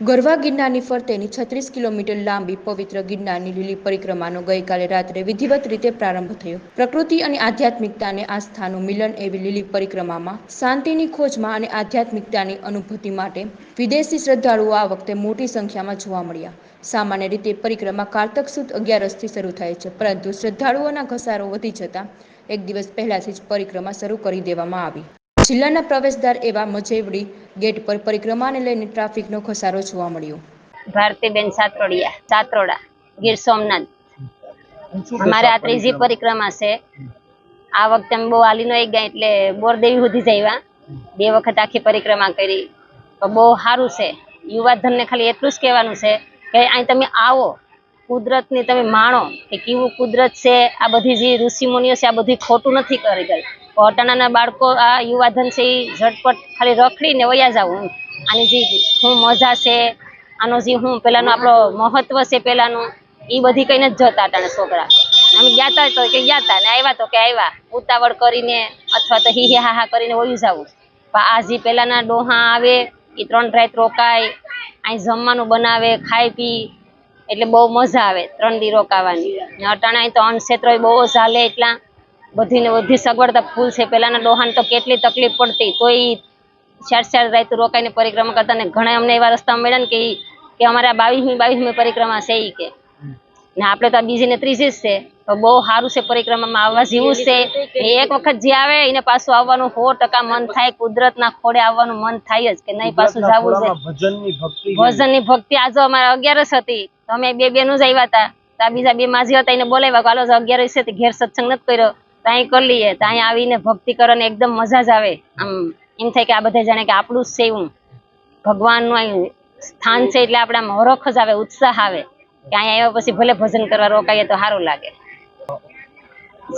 ગરવા ગિરનારની ફરતેની છત્રીસ કિલોમીટર લાંબી પવિત્ર ગિરનારની લીલી પરિક્રમાનો ગઈકાલે રાત્રે વિધિવત રીતે પ્રારંભ થયો. પ્રકૃતિ અને આધ્યાત્મિકતાને આસ્થાનું મિલન એવી લીલી પરિક્રમામાં, શાંતિની ખોજમાં અને આધ્યાત્મિકતાની અનુભૂતિ માટે વિદેશી શ્રદ્ધાળુઓ આ વખતે મોટી સંખ્યામાં જોવા મળ્યા. સામાન્ય રીતે પરિક્રમા કારતક સુદ અગિયારસથી શરૂ થાય છે, પરંતુ શ્રદ્ધાળુઓના ઘસારો વધી જતા એક દિવસ પહેલાથી જ પરિક્રમા શરૂ કરી દેવામાં આવી. જિલ્લાના પ્રવેશદ્વાર એવા મજેવડી ગેટ પર પરિક્રમાને લઈને ટ્રાફિકનો ખસારો જોવા મળ્યો. ભારતીબેન સાતરોડિયા, સાતરોડા, ગીર સોમનાથ. અમારે આ ત્રીજી પરિક્રમા છે. આ વખતે અમે બહુ હાલી નો ગયા એટલે બોરદેવી સુધી જઈવા બે વખત આખી પરિક્રમા કરી. તો બહુ સારું છે. યુવાધનને ખાલી એટલું જ કહેવાનું છે કે અહીં તમે આવો. કુદરતની તમે માણો કે કેવું કુદરત છે, આ બધી જે ઋષિ મુનિઓ છે, આ બધું ખોટું નથી કરી ગઈ પોતાના બાળકો, આ યુવાધન છે એ ઝટપટ ખાલી રખડીને વયા જાવ આની જે શું મજા છે, આનો જે હું પેલાનો આપણો મહત્વ છે પેલાનું એ બધી કહીને જ જતા હતા છોકરા. અમે ગયા તા કે ગયા તા ને આવ્યા તો કે આવ્યા. ઉતાવળ કરીને અથવા તો હી હા હા કરીને વયું જવું પણ આ જે પેલાના ડોહા આવે એ ત્રણ રાત રોકાય અહીં જમવાનું બનાવે, ખાઈ પી, એટલે બહુ મજા આવે ત્રણ દી રોકાવાની. ને અટાણે તો અન્નક્ષેત્રો બહુ ચાલે એટલા. બધી ને બધી સગવડતા ફૂલ છે. પહેલાના ડોહાને તો કેટલી તકલીફ પડતી. તો ઈ ચાર ચાર રાત રોકાઈને પરિક્રમા કરતા ને ઘણા અમને એવા રસ્તા મળ્યા ને કે કે અમારે આ બાવીસમી બાવીસમી પરિક્રમા છે કે. ને આપણે તો આ બીજી ને ત્રીજી જ છે. તો બહુ સારું છે પરિક્રમામાં આવવા જેવું છે. એક વખત જે આવે એને પાછું આવવાનું સો ટકા મન થાય કુદરતના ખોડે આવવાનું મન થાય જ કે નહીં પાછું જવું છે. ભજનની ભક્તિ ભજનની ભક્તિ આજે અમારે અગિયારસ હતી. તો અમે બે બેનું જ આવ્યા હતા બીજા બે માજી હતા એને બોલાવ્યા કે હાલો અગિયારસ છે ઘેર સત્સંગ નથી કર્યો. તો અહીં કરી લઈએ, ત્યાં આવીને ભક્તિ કરવાની એકદમ મજા જ આવે. આમ, એમ થાય કે આ બધા જાણે કે આપણું જ છે ભગવાનનું અહીં સ્થાન છે એટલે આપણે આમ જ આવે, ઉત્સાહ આવે. કે અહીંયા આવ્યા પછી ભલે ભજન કરવા રોકાઈએ તો સારું લાગે.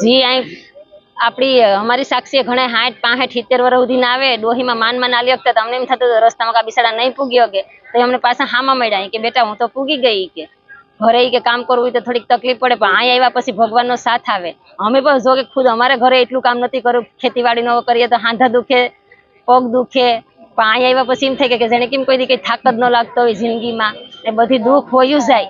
જી, અહીં આપણી અમારી સાક્ષી ઘણા સાઠ પાસઠ, સિત્તેર વર્ષ સુધી આવે, ડોહીમાં માન માન આલી વખતે અમને એમ થતું રસ્તામાં કા બિસાડા નહીં પૂગ્યો કે તો અમને પાછા હામા મળ્યા. કે, બેટા, હું તો પૂગી ગઈ કે. ઘરે કે કામ કરવું હોય તો થોડીક તકલીફ પડે પણ અહીંયા આવ્યા પછી ભગવાનનો સાથ આવે. અમે પણ જો કે ખુદ અમારે ઘરે એટલું કામ નથી કર્યું ખેતીવાડીનો કરીએ તો હાંધા દુખે પગ દુખે પણ અહીંયા આવ્યા પછી એમ થાય કે જેને કેમ કોઈ દી કઈ થાક જ ન લાગતો હોય જિંદગીમાં એ બધી દુઃખ હોયું જાય.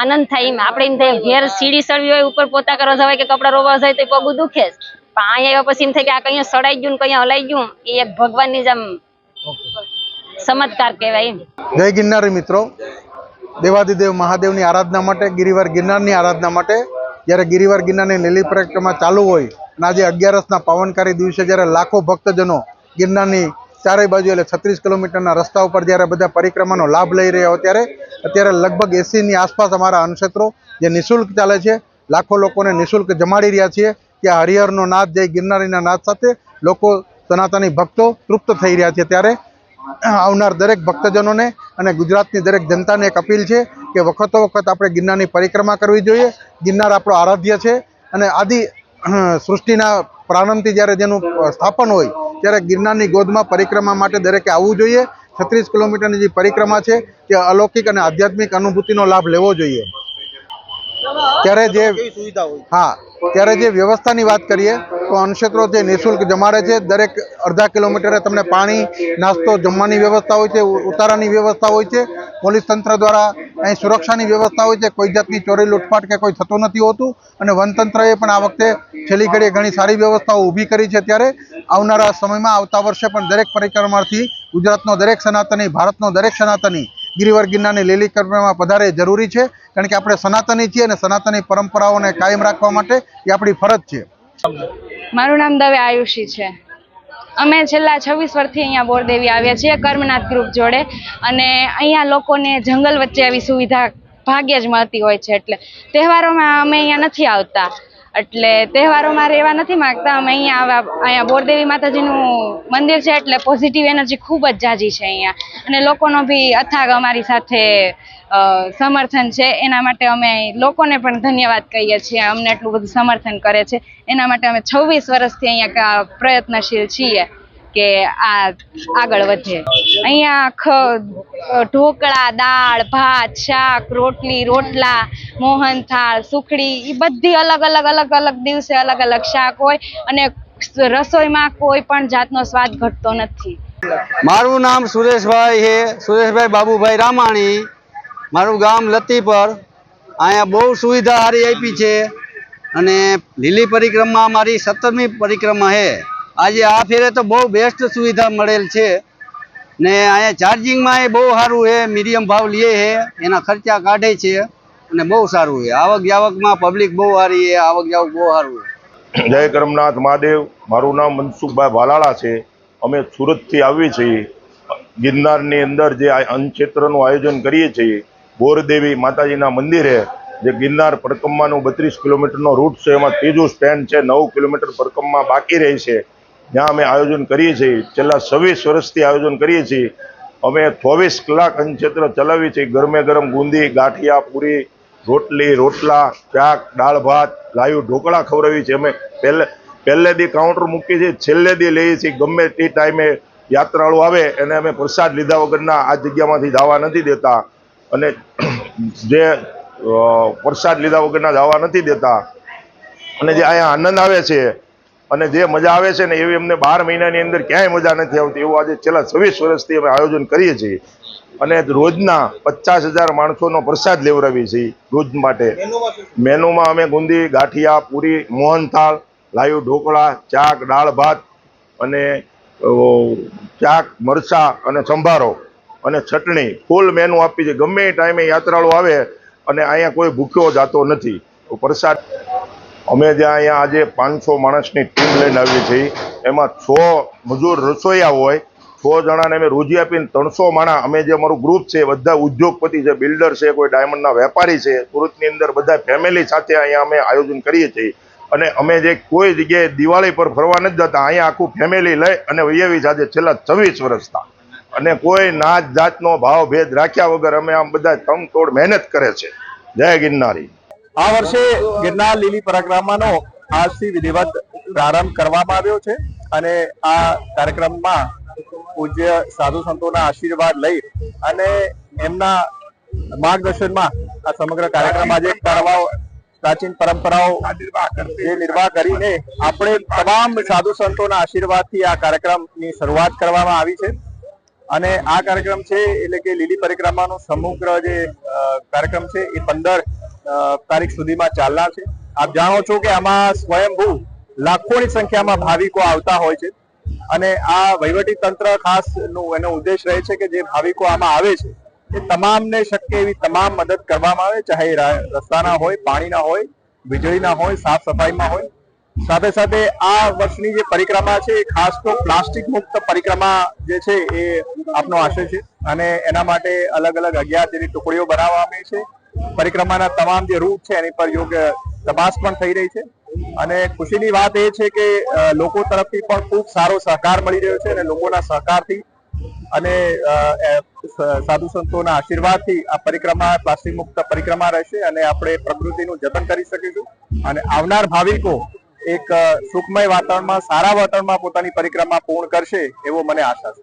આનંદ થાય એમ. આપણે એમ થાય ઘેર સીડી સળવી હોય ઉપર પોતા કરવા જવાય કે કપડા રોવા જાય તો પગ દુખે જ. પણ અહીંયા આવ્યા પછી એમ થાય કે આ કઈ સડાઈ ગયું ને કઈ હલાઈ ગયું એ એક ભગવાનની જ આમ ચમત્કાર કહેવાય એમ. જય ગિરનારી મિત્રો. દેવાદિદેવ મહાદેવની આરાધના માટે, ગિરિવાર ગિરનારની આરાધના માટે, જ્યારે ગિરિવાર ગિરનારની લીલી પરિક્રમા ચાલુ હોય અને આજે અગિયારસના પાવનકારી દિવસે જ્યારે લાખો ભક્તજનો ગિરનારની ચારેય બાજુ એટલે છત્રીસ કિલોમીટરના રસ્તા ઉપર જ્યારે બધા પરિક્રમાનો લાભ લઈ રહ્યા હોય ત્યારે, અત્યારે લગભગ એસીની આસપાસ અમારા અનક્ષેત્રો જે નિઃશુલ્ક ચાલે છે, લાખો લોકોને નિઃશુલ્ક જમાડી રહ્યા છીએ કે હરિહરનો નાદ, જય ગિરનારીના નાદ સાથે લોકો સનાતની ભક્તો તૃપ્ત થઈ રહ્યા છે ત્યારે આવનાર દરેક ભક્તજનોને અને ગુજરાતની દરેક જનતાને એક અપીલ છે કે વખતો વખત આપણે ગિરનારની પરિક્રમા કરવી જોઈએ. ગિરનાર આપણો આરાધ્ય છે અને આદિ સૃષ્ટિના પ્રારંભથી જ્યારે જેનું સ્થાપન હોય ત્યારે ગિરનારની ગોદમાં પરિક્રમા માટે દરેકે આવવું જોઈએ. છત્રીસ કિલોમીટરની જે પરિક્રમા છે તે અલૌકિક અને આધ્યાત્મિક અનુભૂતિનો લાભ લેવો જોઈએ. ત્યારે જે હા ત્યારે જે વ્યવસ્થાની વાત કરીએ તો અન્નક્ષેત્રો જે નિઃશુલ્ક જમાડે છે દરેક અડધા કિલોમીટરે તમને પાણી નાસ્તો જમવાની વ્યવસ્થા હોય છે ઉતારાની વ્યવસ્થા હોય છે પોલીસ તંત્ર દ્વારા અહીં સુરક્ષાની વ્યવસ્થા હોય છે કોઈ જાતની ચોરી લૂંટફાટ કે કોઈ થતું નથી હોતું અને વનતંત્રએ પણ આ વખતે છેલ્લી ઘડીએ ઘણી સારી વ્યવસ્થાઓ ઊભી કરી છે ત્યારે આવનારા સમયમાં આવતા વર્ષે પણ દરેક પરિક્રમાથી ગુજરાતનો દરેક સનાતની ભારતનો દરેક સનાતની ગિરિવર ગિરનારની લીલી પરિક્રમા પધારે જરૂરી છે. કારણ કે આપણે સનાતની છીએ અને સનાતની પરંપરાઓને કાયમ રાખવા માટે એ આપણી ફરજ છે. મારું નામ દવે આયુષી છે. અમે છેલ્લા છવ્વીસ વર્ષથી અહીંયા બોરદેવી આવ્યા છીએ, કર્મનાથ ગ્રુપ જોડે. અને અહીંયા લોકોને જંગલ વચ્ચે આવી સુવિધા ભાગ્યે જ મળતી હોય છે એટલે. તહેવારોમાં અમે અહીંયા નથી આવતા. એટલે તહેવારોમાં રહેવા નથી માગતા. અમે અહીંયા આવા, અહીંયા બોરદેવી માતાજીનું મંદિર છે એટલે પોઝિટિવ એનર્જી ખૂબ જ જાજી છે અહીંયા. અને લોકોનો બી અથાગ અમારી સાથે સમર્થન છે. એના માટે અમે લોકોને પણ ધન્યવાદ કહીએ છીએ. અમને એટલું બધું સમર્થન કરે છે. એના માટે અમે છવ્વીસ વર્ષથી અહીંયા પ્રયત્નશીલ છીએ. કે આ આગળ વધે. અહીંયા ઢોકળા, દાળ, ભાત, શાક, રોટલી, રોટલા મોહનથાળ સુખડી એ બધી અલગ અલગ અલગ અલગ દિવસે અલગ અલગ શાક હોય અને રસોઈમાં કોઈ પણ જાતનો સ્વાદ ઘટતો નથી. મારું નામ સુરેશભાઈ છે. સુરેશભાઈ બાબુભાઈ રામાણી. મારું ગામ લતીપર. અહીંયા બહુ સુવિધા સારી આપી છે. અને લીલી પરિક્રમા મારી સત્તરમી પરિક્રમા છે. આજે આ ફેરે તો બહુ બેસ્ટ સુવિધા મળેલ છે. ને અહીંયા ચાર્જિંગમાં એ બહુ સારું છે મીડિયમ ભાવ લે છે, એના ખર્ચા કાઢે છે, અને બહુ સારું છે. આવક જાવકમાં પબ્લિક બહુ સારી છે આવક જાવક બહુ સારું છે. જય કરમનાથ મહાદેવ. મારું નામ મનસુખભાઈ ભાલાળા છે. અમે સુરતથી આવીએ છીએ. ગિરનારની અંદર જે આ અન્નક્ષેત્રનું આયોજન કરીએ છીએ બોરદેવી માતાજીના મંદિરે, જે ગિરનાર પરકમ્માનું બત્રીસ કિલોમીટરનો રૂટ છે, એમાં ત્રીજું સ્ટેન્ડ છે, નવ કિલોમીટર પરકમ્મા બાકી રહી છે. ત્યાં અમે આયોજન કરીએ છીએ, છેલ્લા છવ્વીસ વર્ષથી આયોજન કરીએ છીએ, અમે ચોવીસ કલાક અંચેત્ર ચલાવીએ છીએ. ગરમે ગરમ ગુંદી, ગાંઠિયા, પૂરી, રોટલી, રોટલા, શાક, દાળ ભાત લાયું ઢોકળા ખવડાવીએ છીએ. અમે પહેલે પહેલે દી કાઉન્ટર મૂકીએ છીએ, છેલ્લે દી લઈએ છીએ. ગમે તે ટાઈમે યાત્રાળુ આવે, એને અમે પ્રસાદ લીધા વગરના આ જગ્યામાંથી જવા નથી દેતા. અને જે પ્રસાદ લીધા વગરના જવા નથી દેતા. અને જે અહીંયા આનંદ આવે છે અને જે મજા આવે છે ને એવી અમને બાર મહિનાની અંદર ક્યાંય મજા નથી આવતી. એવું આજે છેલ્લા છવ્વીસ વર્ષથી અમે આયોજન કરીએ છીએ. અને રોજના પચાસ હજાર માણસોનો પ્રસાદ લેવડાવીએ છીએ રોજ માટે. મેનુમાં અમે ગુંદી, ગાંઠિયા, પૂરી, મોહનથાળ, લાઈવ ઢોકળા, ચાક, દાળ ભાત અને ચાક, મરચા અને સંભારો અને ચટણી. ફૂલ મેનુ આપી છે. ગમે એ ટાઈમે યાત્રાળુ આવે અને અહીંયા કોઈ ભૂખ્યો જતો નથી. પ્રસાદ અમે જ્યાં અહીંયા આજે પાંચસો માણસની ટીમ લઈને આવીએ છીએ એમાં છ મજૂર રસોઈયા હોય છ જણાને અમે રોજી આપીને ત્રણસો માણા, અમે જે અમારું ગ્રુપ છે બધા ઉદ્યોગપતિ છે બિલ્ડર છે, કોઈ ડાયમંડના વેપારી છે, સુરતની અંદર બધા ફેમિલી સાથે અહીંયા અમે આયોજન કરીએ છીએ. અને અમે જે કોઈ જગ્યાએ દિવાળી પર ફરવા નથી જતા, અહીંયા આખું ફેમિલી લઈ અને વૈયવી સાથે છેલ્લા છવ્વીસ વર્ષના અને કોઈ નાત જાતનો ભાવ ભેદ રાખ્યા વગર અમે આમ બધા તમતોડ મહેનત કરે છે. જય ગિરનારી. આ વર્ષે ગિરનાર લીલી પરિક્રમાનો આજથી વિધિવત પ્રારંભ કરવામાં આવ્યો છે અને આ કાર્યક્રમમાં પૂજ્ય સાધુ સંતોના આશીર્વાદ લઈ અને એમના માર્ગદર્શનમાં આ સમગ્ર કાર્યક્રમ આજે કરવા પ્રાચીન પરંપરાઓ જે નિર્વાહ કરીને આપણે તમામ સાધુ સંતોના આશીર્વાદથી આ કાર્યક્રમની શરૂઆત કરવામાં આવી છે. અને આ કાર્યક્રમ છે એટલે કે લીલી પરિક્રમાનો સમગ્ર જે કાર્યક્રમ છે એ પંદર તારીખ સુધીમાં ચાલનાર છે. આપ જાણો છો કે આમાં સ્વયંભૂ લાખોની સંખ્યામાં ભાવિકો આવતા હોય છે. અને આ વહીવટી તંત્ર ખાસ એનો ઉદ્દેશ રહે છે કે જે ભાવિકો આમાં આવે છે, એ તમામને શક્ય એવી તમામ મદદ કરવામાં આવે, ચાહે રસ્તાના હોય, પાણીના હોય, વીજળીના હોય, સાફ સફાઈમાં હોય. સાથે સાથે આ વર્ષની જે પરિક્રમા છે, એ ખાસ તો પ્લાસ્ટિક મુક્ત પરિક્રમા જે છે, એ આપનો આશય છે. અને એના માટે અલગ અલગ અગિયાર જેવી ટુકડીઓ બનાવવામાં આવી છે. પરિક્રમાના તમામ જે રૂટ છે, એની પર યોગ્ય તપાસ પણ થઈ રહી છે. અને ખુશીની વાત એ છે કે લોકો તરફથી પણ ખૂબ સારો સહકાર મળી રહ્યો છે અને લોકોના સહકારથી અને સાધુ સંતોના આશીર્વાદથી આ પરિક્રમા, પ્લાસ્ટિક મુક્ત પરિક્રમા રહેશે અને આપણે પ્રકૃતિનું જતન કરી શકીશું. અને આવનાર ભાવિકો એક સુખમય વાતાવરણમાં, સારા વાતાવરણમાં પોતાની પરિક્રમા પૂર્ણ કરશે એવો મને આશા છે.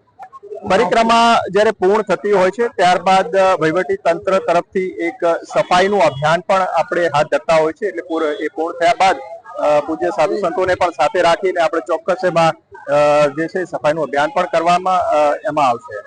પરિક્રમા જ્યારે પૂર્ણ થતી હોય છે, ત્યારબાદ વહીવટી તંત્ર તરફથી એક સફાઈનું અભિયાન પણ આપણે હાથ ધરતા હોય છે, એટલે એ પૂર્ણ થયા બાદ પૂજ્ય સાધુ સંતોને પણ સાથે રાખીને આપણે ચોક્કસ એમાં જે છે, સફાઈનું અભિયાન પણ કરવામાં એમાં આવશે.